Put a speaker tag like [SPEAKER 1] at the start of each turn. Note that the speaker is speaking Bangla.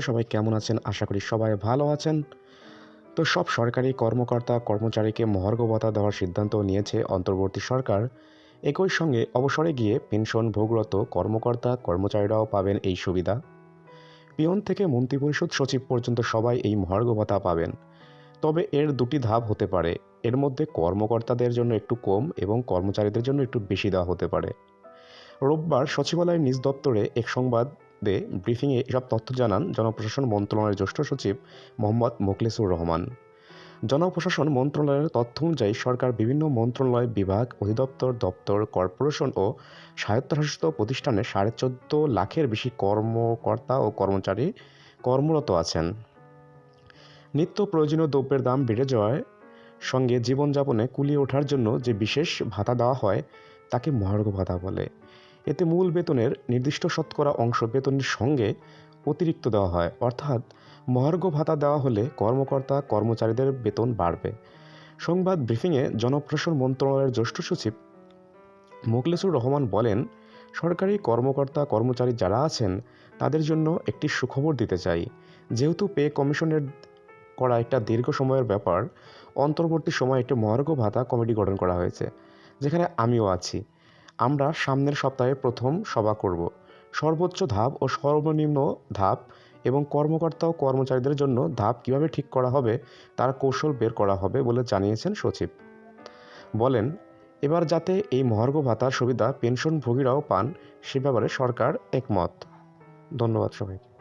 [SPEAKER 1] সবাই কেমন আছেন? আশা করি সবাই ভালো আছেন। তো সব সরকারি কর্মকর্তা, কর্মচারীকে মহার্ঘ ভাতা দেওয়ার সিদ্ধান্ত নিয়েছে অন্তর্বর্তী সরকার। একই সঙ্গে অবসরে গিয়ে পেনশন ভোগরত কর্মকর্তা, কর্মচারীরাও পাবেন এই সুবিধা। পিয়ন থেকে মন্ত্রিপরিষদ সচিব পর্যন্ত সবাই এই মহার্ঘ ভাতা পাবেন। তবে এর দুটি ধাপ হতে পারে। এর মধ্যে কর্মকর্তাদের জন্য একটু কম এবং কর্মচারীদের জন্য একটু বেশি দেওয়া হতে পারে। রোববার সচিবালয়ের নিজ দপ্তরে এক সংবাদে ব্রিফিংয়ে এসব তথ্য জানান জনপ্রশাসন মন্ত্রণালয়ের জ্যেষ্ঠ সচিব মোহাম্মদ মোখলেসুর রহমান। জনপ্রশাসন মন্ত্রণালয়ের তথ্য অনুযায়ী সরকার বিভিন্ন মন্ত্রণালয় বিভাগ, অধিদপ্তর, দপ্তর, কর্পোরেশন ও স্বায়ত্তশাসিত প্রতিষ্ঠানে সাড়ে চোদ্দ লাখের বেশি কর্মকর্তা ও কর্মচারী কর্মরত আছেন। নিত্য প্রয়োজনীয় দ্রব্যের দাম বেড়ে যাওয়ার সঙ্গে জীবনযাপনে কুলিয়ে ওঠার জন্য যে বিশেষ ভাতা দেওয়া হয়, তাকে মহার্ঘ ভাতা বলে। এতে মূল বেতনের নির্দিষ্ট শতকরা অংশ বেতনের সঙ্গে অতিরিক্ত দেওয়া হয়। অর্থাৎ মহার্ঘ ভাতা দেওয়া হলে কর্মকর্তা, কর্মচারীদের বেতন বাড়বে। সংবাদ ব্রিফিংয়ে জনপ্রশাসন মন্ত্রণালয়ের জ্যেষ্ঠ সচিব মোখলেসুর রহমান বলেন, সরকারি কর্মকর্তা, কর্মচারী যারা আছেন, তাদের জন্য একটি সুখবর দিতে চাই। যেহেতু পে কমিশনের করা একটা দীর্ঘ সময়ের ব্যাপার, অন্তর্বর্তী সময়ে একটি মহার্ঘ ভাতা কমিটি গঠন করা হয়েছে, যেখানে আমিও আছি। আমরা সামনের সপ্তাহে প্রথম সভা করব। সর্বোচ্চ ধাপ ও সর্বনিম্ন ধাপ এবং কর্মকর্তা ও কর্মচারীদের জন্য ধাপ কীভাবে ঠিক করা হবে, তার কৌশল বের করা হবে বলে জানিয়েছেন সচিব। বলেন, এবার যাতে এই মহার্ঘ ভাতার সুবিধা পেনশনভোগীরাও পান, সে ব্যাপারে সরকার একমত। ধন্যবাদ সবাইকে।